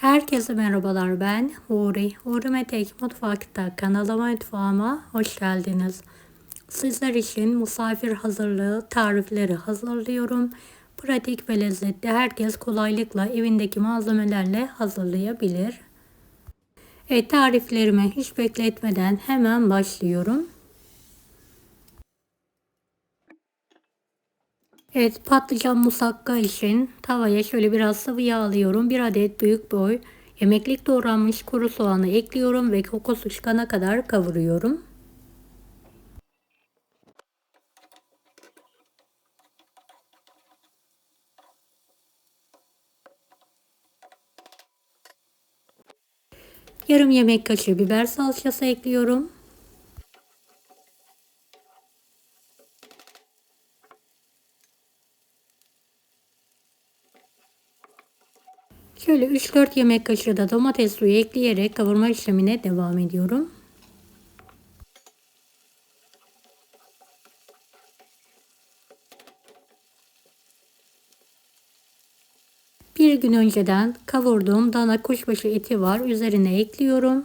Herkese merhabalar ben Huri. Huri Metek Mutfak'ta kanalıma mutfağıma hoş geldiniz. Sizler için misafir hazırlığı tarifleri hazırlıyorum. Pratik ve lezzetli herkes kolaylıkla evindeki malzemelerle hazırlayabilir. Evet tariflerimi hiç bekletmeden hemen başlıyorum. Evet patlıcan musakka için tavaya şöyle biraz sıvı yağ alıyorum. Bir adet büyük boy yemeklik doğranmış kuru soğanı ekliyorum ve kokusu çıkana kadar kavuruyorum. Yarım yemek kaşığı biber salçası ekliyorum. Şöyle 3-4 yemek kaşığı da domates suyu ekleyerek kavurma işlemine devam ediyorum. Bir gün önceden kavurduğum dana kuşbaşı eti var. Üzerine ekliyorum.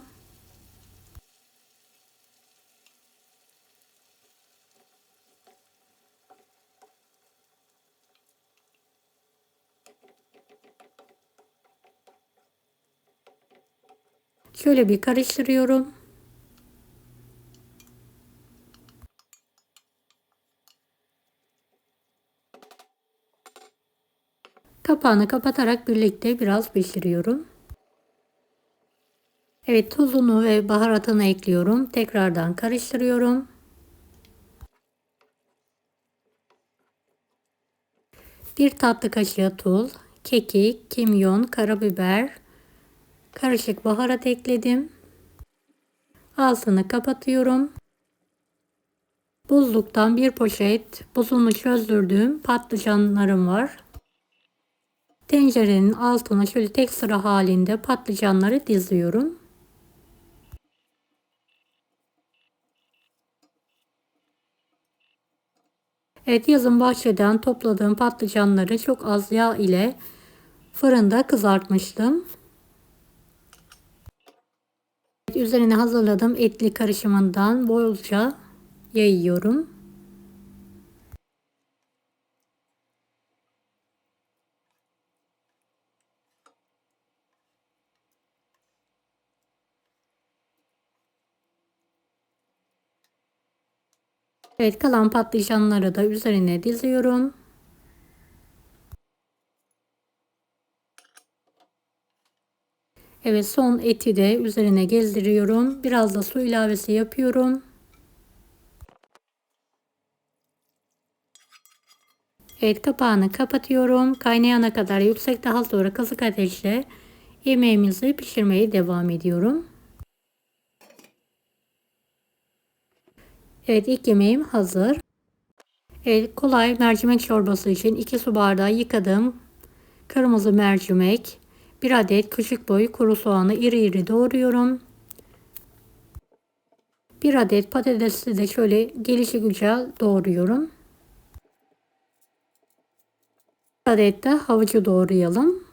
Şöyle bir karıştırıyorum. Kapağını kapatarak birlikte biraz pişiriyorum. Evet tuzunu ve baharatını ekliyorum. Tekrardan karıştırıyorum. Bir tatlı kaşığı tuz, kekik, kimyon, karabiber, karışık baharat ekledim. Altını kapatıyorum. Buzluktan bir poşet buzunu çözdürdüğüm patlıcanlarım var. Tencerenin altına şöyle tek sıra halinde patlıcanları diziyorum. Evet yazın bahçeden topladığım patlıcanları çok az yağ ile fırında kızartmıştım. Üzerine hazırladığım etli karışımından bolca yayıyorum. Evet kalan patlıcanları da üzerine diziyorum. Evet son eti de üzerine gezdiriyorum. Biraz da su ilavesi yapıyorum. Evet kapağını kapatıyorum. Kaynayana kadar yüksek daha sonra kısık ateşle yemeğimizi pişirmeye devam ediyorum. Evet ilk yemeğim hazır. Evet kolay mercimek çorbası için 2 su bardağı yıkadım. Kırmızı mercimek, 1 adet küçük boy kuru soğanı iri iri doğruyorum. 1 adet patatesi de şöyle gelişi güzel doğruyorum. 1 adet de havucu doğrayalım.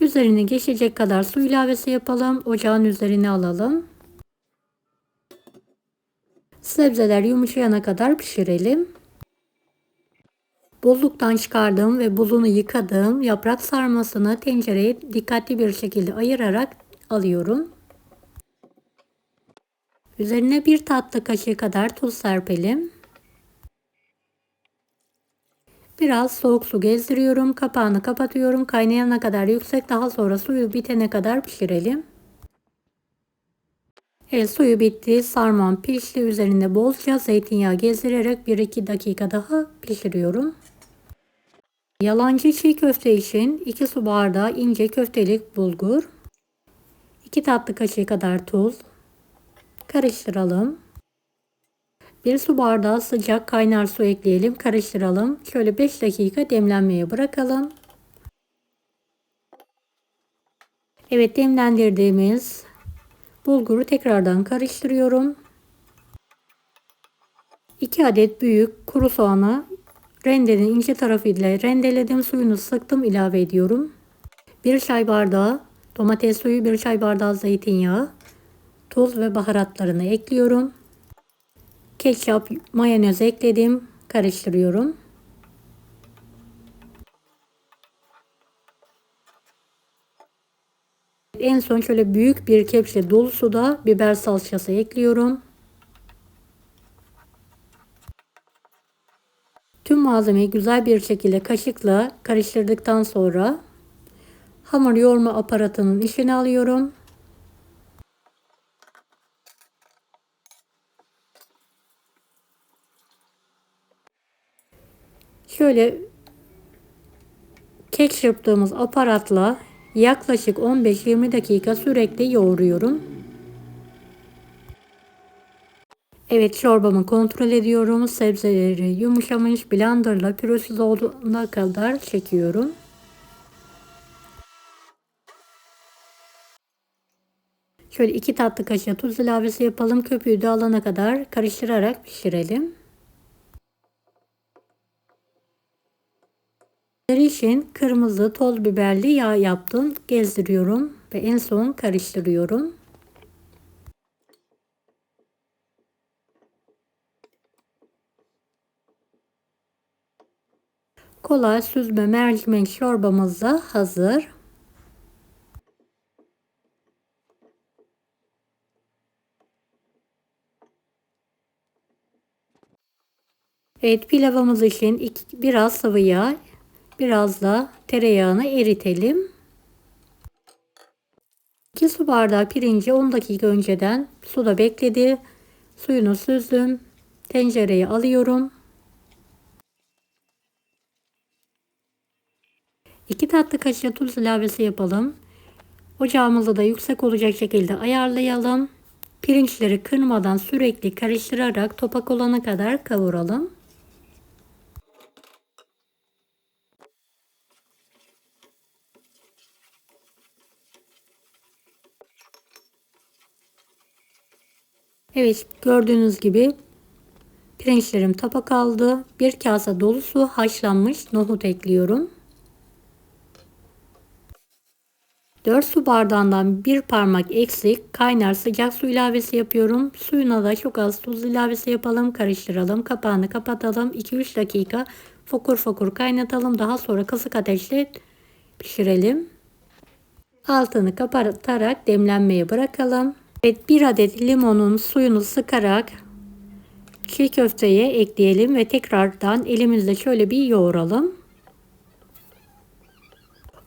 Üzerine geçecek kadar su ilavesi yapalım. Ocağın üzerine alalım. Sebzeler yumuşayana kadar pişirelim. Buzluktan çıkardığım ve buzunu yıkadığım yaprak sarmasını tencereye dikkatli bir şekilde ayırarak alıyorum. Üzerine bir tatlı kaşığı kadar tuz serpelim. Biraz soğuk su gezdiriyorum. Kapağını kapatıyorum. Kaynayana kadar yüksek daha sonra suyu bitene kadar pişirelim. Evet suyu bitti. Sarmam pişti. Üzerinde bolca zeytinyağı gezdirerek 1-2 dakika daha pişiriyorum. Yalancı çiğ köfte için 2 su bardağı ince köftelik bulgur. 2 tatlı kaşığı kadar tuz. Karıştıralım. 1 su bardağı sıcak kaynar su ekleyelim. Karıştıralım. Şöyle 5 dakika demlenmeye bırakalım. Evet demlendirdiğimiz bulguru tekrardan karıştırıyorum. 2 adet büyük kuru soğanı rendenin ince tarafıyla rendeledim. Suyunu sıktım ilave ediyorum. 1 çay bardağı domates suyu, 1 çay bardağı zeytinyağı, tuz ve baharatlarını ekliyorum. Ketçap, mayonez ekledim. Karıştırıyorum. En son şöyle büyük bir kepçe dolusu da biber salçası ekliyorum. Tüm malzemeyi güzel bir şekilde kaşıkla karıştırdıktan sonra hamur yoğurma aparatının içine alıyorum. Şöyle kek çırptığımız aparatla yaklaşık 15-20 dakika sürekli yoğuruyorum. Evet çorbamı kontrol ediyorum. Sebzeleri yumuşamış blenderla pürüzsüz olduğuna kadar çekiyorum. Şöyle iki tatlı kaşığı tuz ilavesi yapalım. Köpüğü de alana kadar karıştırarak pişirelim. İçin kırmızı toz biberli yağ yaptım. Gezdiriyorum ve en son karıştırıyorum. Kolay süzme mercimek çorbamız da hazır. Evet pilavımız için iki, biraz sıvı yağ, biraz da tereyağını eritelim. 2 su bardağı pirinci 10 dakika önceden suda bekledi. Suyunu süzdüm. Tencereye alıyorum. 2 tatlı kaşığı tuz ilavesi yapalım. Ocağımızı da yüksek olacak şekilde ayarlayalım. Pirinçleri kırmadan sürekli karıştırarak topak olana kadar kavuralım. Evet gördüğünüz gibi pirinçlerim tapa kaldı. Bir kase dolusu haşlanmış nohut ekliyorum. 4 su bardağından bir parmak eksik kaynar sıcak su ilavesi yapıyorum. Suyuna da çok az tuz ilavesi yapalım. Karıştıralım. Kapağını kapatalım. 2-3 dakika fokur fokur kaynatalım. Daha sonra kısık ateşle pişirelim. Altını kapatarak demlenmeye bırakalım. Evet bir adet limonun suyunu sıkarak çiğ köfteye ekleyelim ve tekrardan elimizle şöyle bir yoğuralım.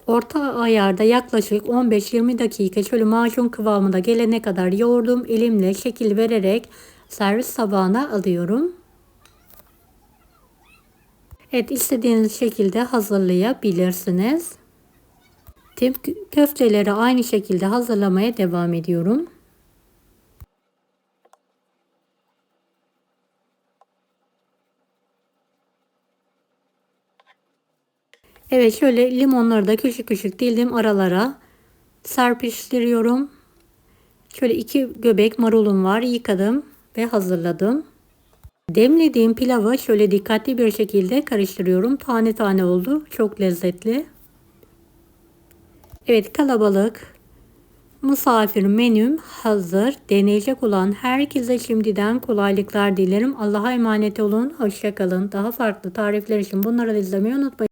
Orta ayarda yaklaşık 15-20 dakika şöyle macun kıvamına gelene kadar yoğurdum. Elimle şekil vererek servis tabağına alıyorum. Evet istediğiniz şekilde hazırlayabilirsiniz. Tüm köfteleri aynı şekilde hazırlamaya devam ediyorum. Evet şöyle limonları da küçük küçük dildim aralara serpiştiriyorum. Şöyle iki göbek marulum var yıkadım ve hazırladım. Demlediğim pilavı şöyle dikkatli bir şekilde karıştırıyorum. Tane tane oldu. Çok lezzetli. Evet kalabalık misafir menüm hazır. Deneyecek olan herkese şimdiden kolaylıklar dilerim. Allah'a emanet olun. Hoşçakalın. Daha farklı tarifler için bunları izlemeyi unutmayın.